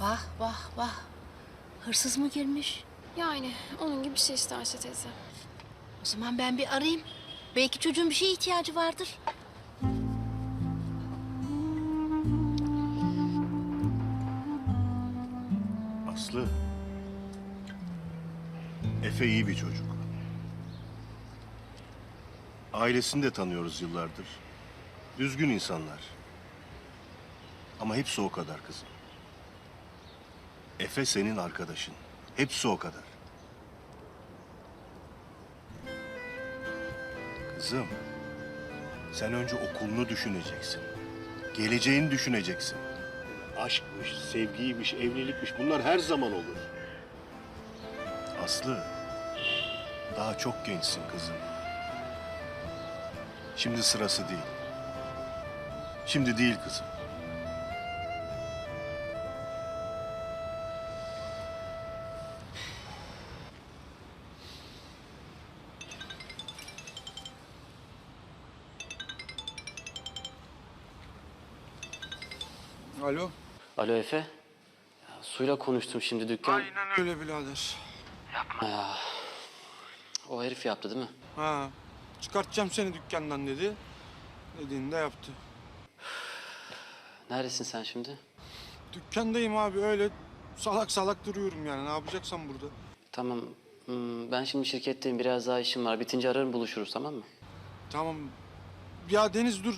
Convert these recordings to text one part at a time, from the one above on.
Vah vah vah. Hırsız mı girmiş? Yani onun gibi bir şey işte Ayşe teyze. O zaman ben bir arayayım. Belki çocuğun bir şeye ihtiyacı vardır. Aslı. Efe iyi bir çocuk. Ailesini de tanıyoruz yıllardır. Düzgün insanlar. Ama hepsi o kadar kızım. Efe senin arkadaşın. Hepsi o kadar. Kızım, sen önce okulunu düşüneceksin. Geleceğini düşüneceksin. Aşkmış, sevgiymiş, evlilikmiş bunlar her zaman olur. Aslı, daha çok gençsin kızım. Şimdi sırası değil. Şimdi değil kızım. Alo. Alo Efe. Ya, suyla konuştum şimdi dükkan. Aynen öyle birader. O herif yaptı değil mi? Ha. Çıkartacağım seni dükkandan dedi. Dediğini de yaptı. Neredesin sen şimdi? Dükkandayım abi öyle salak salak duruyorum yani. Ne yapacaksam burada. Tamam. hmm, ben şimdi şirketteyim. Biraz daha işim var. Bitince ararım buluşuruz tamam mı? Tamam. Ya Deniz dur.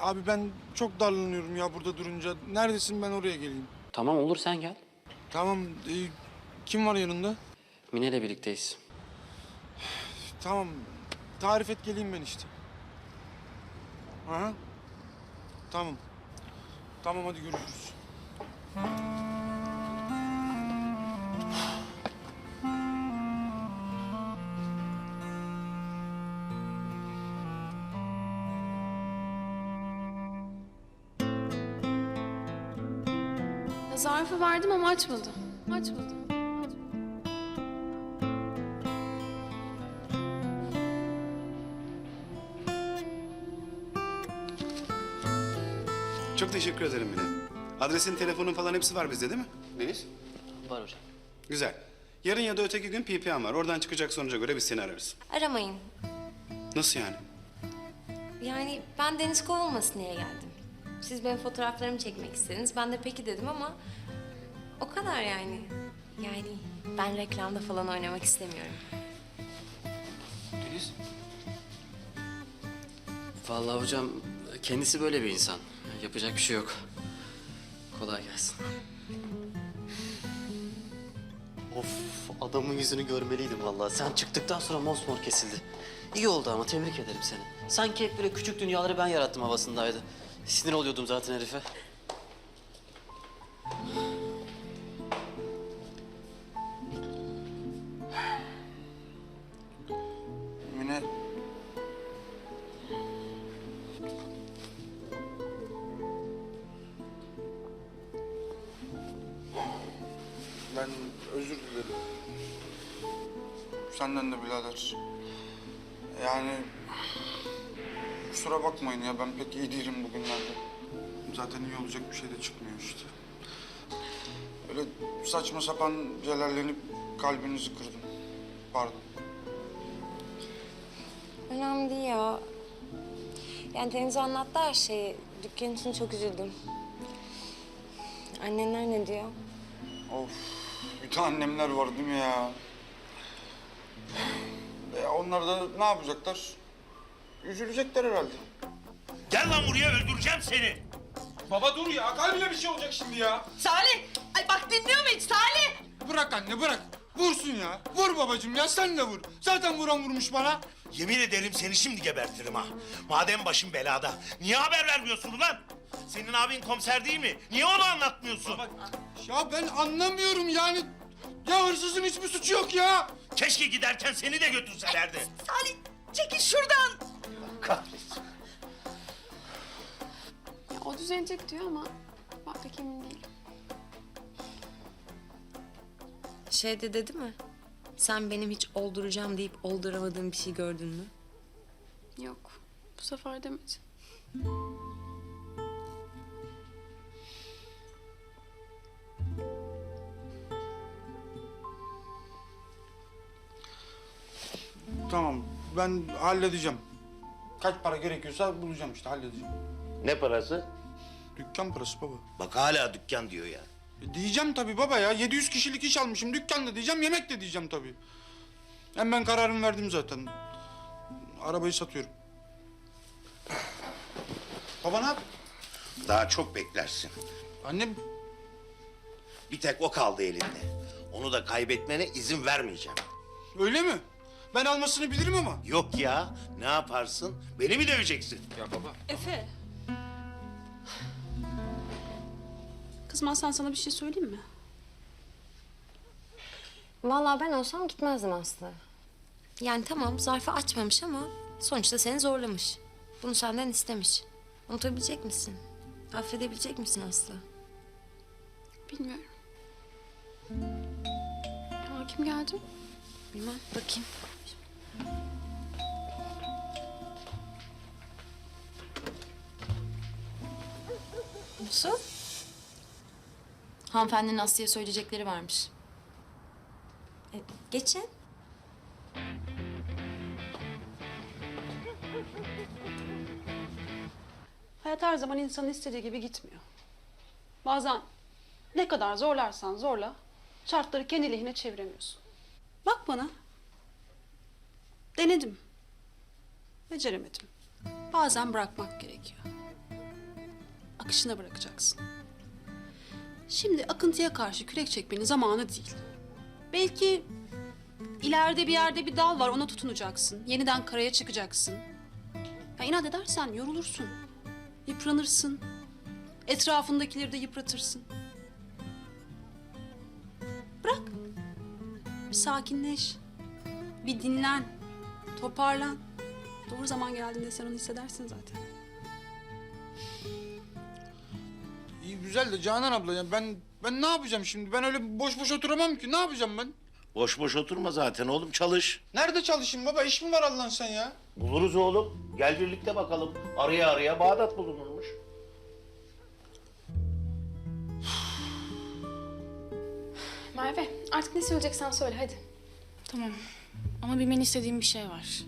Abi ben çok darlanıyorum ya burada durunca. Neredesin ben oraya geleyim. Tamam olur sen gel. Tamam. e, kim var yanında? Mine ile birlikteyiz. Tamam. Tarif et geleyim ben işte. Aha. Tamam. Tamam hadi görüşürüz. Zarfı verdim ama açmadı. Açmadı. Çok teşekkür ederim Mine. Adresin, telefonun falan hepsi var bizde değil mi? Deniz? Var hocam. Güzel. Yarın ya da öteki gün PPM var. Oradan çıkacak sonuca göre biz seni ararız. Aramayın. Nasıl yani? Yani ben deniz kovulmasın diye geldim. Siz benim fotoğraflarımı çekmek istediniz. Ben de peki dedim ama o kadar yani. Yani ben reklamda falan oynamak istemiyorum. Deniz? Vallahi hocam kendisi böyle bir insan. Yapacak bir şey yok. Kolay gelsin. Of adamın yüzünü görmeliydim vallahi. Sen çıktıktan sonra mosmor kesildi. İyi oldu ama tebrik ederim seni. Sanki hep böyle küçük dünyaları ben yarattım havasındaydı. Sinir oluyordum zaten herife. Mine. Ben özür dilerim. Senden de birader. Yani kusura bakmayın ya ben pek iyi değilim bugünlerde. Zaten iyi olacak bir şey de çıkmıyor işte. Öyle saçma sapan celallenip kalbinizi kırdım. Pardon. Önemli değil ya. Yani Deniz anlattı her şeyi. Dükkan için çok üzüldüm. Annenler ne diyor? Of, bütün annemler var değil mi ya? E, onlar da ne yapacaklar? Üzülecekler herhalde. Gel lan buraya öldüreceğim seni. Baba dur ya, kalbine bir şey olacak şimdi ya. Salih! Ay bak dinliyor mu hiç Salih? Bırak anne, bırak. Vursun ya. Vur babacığım ya, sen de vur. Zaten vuran vurmuş bana. Yemin ederim seni şimdi gebertirim ha. Madem başım belada. Niye haber vermiyorsun ulan? Senin abin komiser değil mi? Niye onu anlatmıyorsun? Ya ben anlamıyorum yani. Ya hırsızın hiçbir suçu yok ya. Keşke giderken seni de götürselerdi. Salih çekil şuradan kahretsin. Ya o düzelecek diyor ama ben pek emin değilim. Şey de dedi mi? Sen benim hiç olduracağım deyip olduramadığım bir şey gördün mü? Yok. Bu sefer demedi. Tamam, ben halledeceğim. Kaç para gerekiyorsa bulacağım işte halledeceğim. Ne parası? Dükkan parası baba. Bak hala dükkan diyor ya. E, Diyeceğim tabii baba ya. 700 kişilik iş almışım. Dükkan da diyeceğim, yemek de diyeceğim tabii. Hem ben kararımı verdim zaten. Arabayı satıyorum. Baba ne yap? Daha çok beklersin. Annem Bir tek o kaldı elinde. Onu da kaybetmene izin vermeyeceğim. öyle mi? Ben almasını bilirim ama. Yok ya, ne yaparsın? Beni mi döveceksin? Ya baba. Efe. Kızmazsan sana bir şey söyleyeyim mi? Vallahi ben olsam gitmezdim Aslı. Yani tamam zarfı açmamış ama sonuçta seni zorlamış. Bunu senden istemiş. Unutabilecek misin? Affedebilecek misin Aslı? Bilmiyorum. Aa, kim geldi? Bilmem bakayım. Su? Hanımefendinin Aslı'ya söyleyecekleri varmış. E, geçin. Hayat her zaman insanın istediği gibi gitmiyor. Bazen ne kadar zorlarsan zorla şartları kendi lehine çeviremiyorsun. Bak bana. Denedim. Beceremedim. Bazen bırakmak gerekiyor. Akışına bırakacaksın. Şimdi akıntıya karşı kürek çekmenin zamanı değil. Belki ileride bir yerde bir dal var ona tutunacaksın. Yeniden karaya çıkacaksın. Ya inat edersen yorulursun. Yıpranırsın. Etrafındakileri de yıpratırsın. Bırak. Bir sakinleş. Bir dinlen. Toparlan. Doğru zaman geldiğinde sen onu hissedersin zaten. İyi güzel de Canan abla ya ben ben ne yapacağım şimdi? Ben öyle boş boş oturamam ki. Ne yapacağım ben? Boş boş oturma zaten oğlum, çalış. Nerede çalışayım baba? İş mi var Allah'ın sen ya? Buluruz oğlum. Gel birlikte bakalım. Araya araya Bağdat bulunurmuş. Merve artık ne söyleyeceksen söyle hadi. Tamam. Ama bilmeni istediğim bir şey var.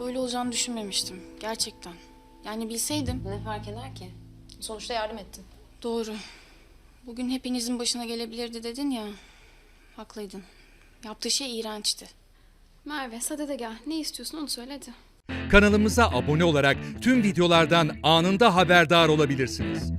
Böyle olacağını düşünmemiştim. Gerçekten. Yani bilseydim. Ne fark eder ki? Sonuçta yardım ettin. Doğru. Bugün hepinizin başına gelebilirdi dedin ya. Haklıydın. Yaptığı şey iğrençti. Merve sade de gel. Ne istiyorsun onu söyle hadi. Kanalımıza abone olarak tüm videolardan anında haberdar olabilirsiniz.